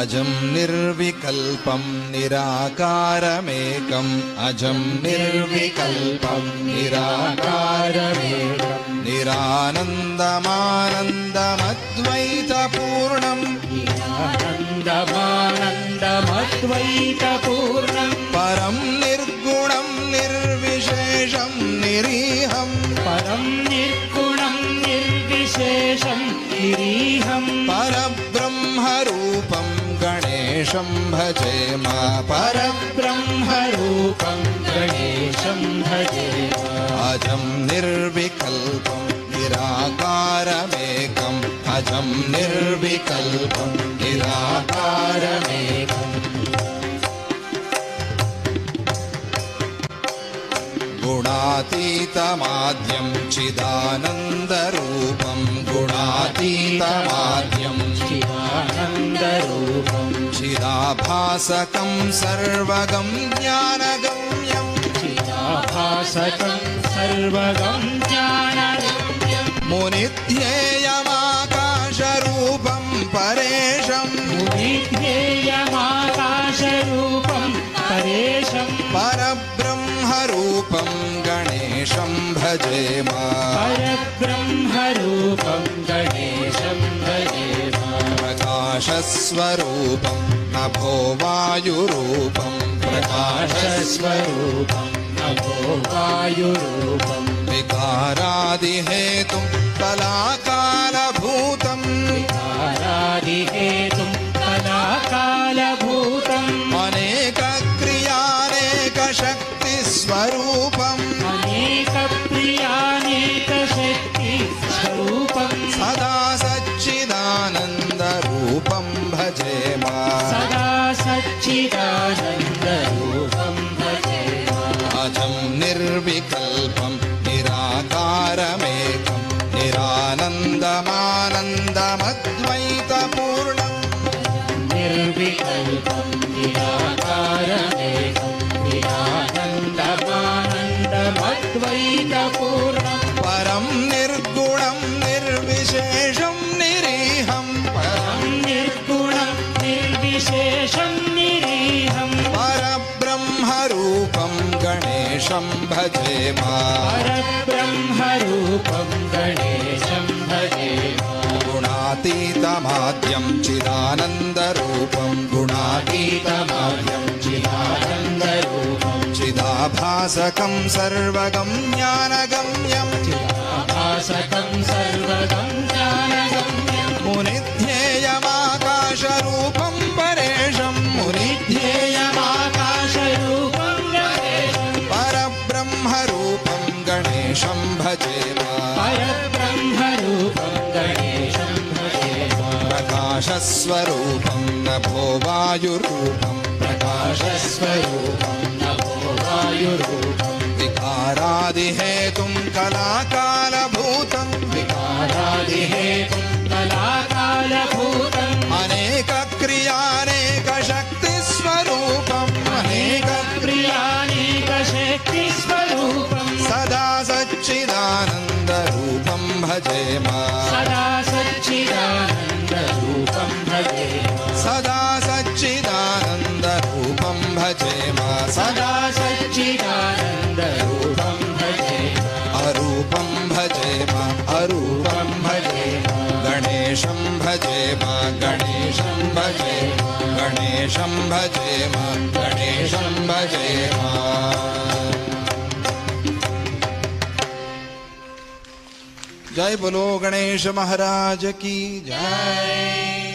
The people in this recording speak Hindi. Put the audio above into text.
अजं निर्विकल्पं निराकारमेकम् अजं निर्विकल्पं निराकारमेकम् निरानन्दमानन्दमद्वैतपूर्णम् आनन्दमानन्दमद्वैतपूर्णम् परं निर्गुणं निर्विशेषं निरीहम् परं निर्गुणं निर्विशेषं निरीहम् परब्रह्मरूपं गणेशं भजेम पर परब्रह्मरूपं गणेशं भजे अजं निर्विकल्पं निराकारमेकम् अजं निर्विकल्पं निराकारमेकम् गुणातीतमाद्यं चिदानन्दरूपं। गुणातीतमाद्यं चिदाभासकं सर्वगं ज्ञानगम्यं चिदाभासकं सर्वगं ज्ञानगम्यं मुनिध्येयमाकाशरूपं परेशम् मुनिध्येयमाकाशरूपं परेशं परब्रह्मरूपं गणेशं भजेम परब्रह्मरूपं गणेशं भजेम प्रकाशस्वरूपं नभो वायुरूपं प्रकाशस्वरूपं नभो वायुरूपं विकारादिहेतुं कलाकालभूतम् विकारादिहेतुं सच्चिदानन्दरूपं भजेम अजं निर्विकल्पं निराकारमेकं निरानन्दमानन्दमद्वैतपूर्णम् निर्विकल्पं निराकारमेकं निर्विशेषं निरीहं परब्रह्मरूपं गणेशं भजेम परब्रह्मरूपं गणेशं भजेम गुणातीतमाद्यं चिदानन्दरूपं। गुणातीतमाद्यं चिदानन्दरूपं। चिदाभासकं सर्वगं ज्ञानगम्यं चिदाभासकं सर्वगं ज्ञानगम्यं मुनिध्येयमाकाशरूपं प्रकाशस्वरूपं नभो वायुरूपं प्रकाशस्वरूपं नभो वायुरूपं विकारादिहेतुं कलाकालभूतम् सदा गणेशं भजेम गणेशं भजेम गणेशं भजेम जय बोलो गणेश महाराज की जय।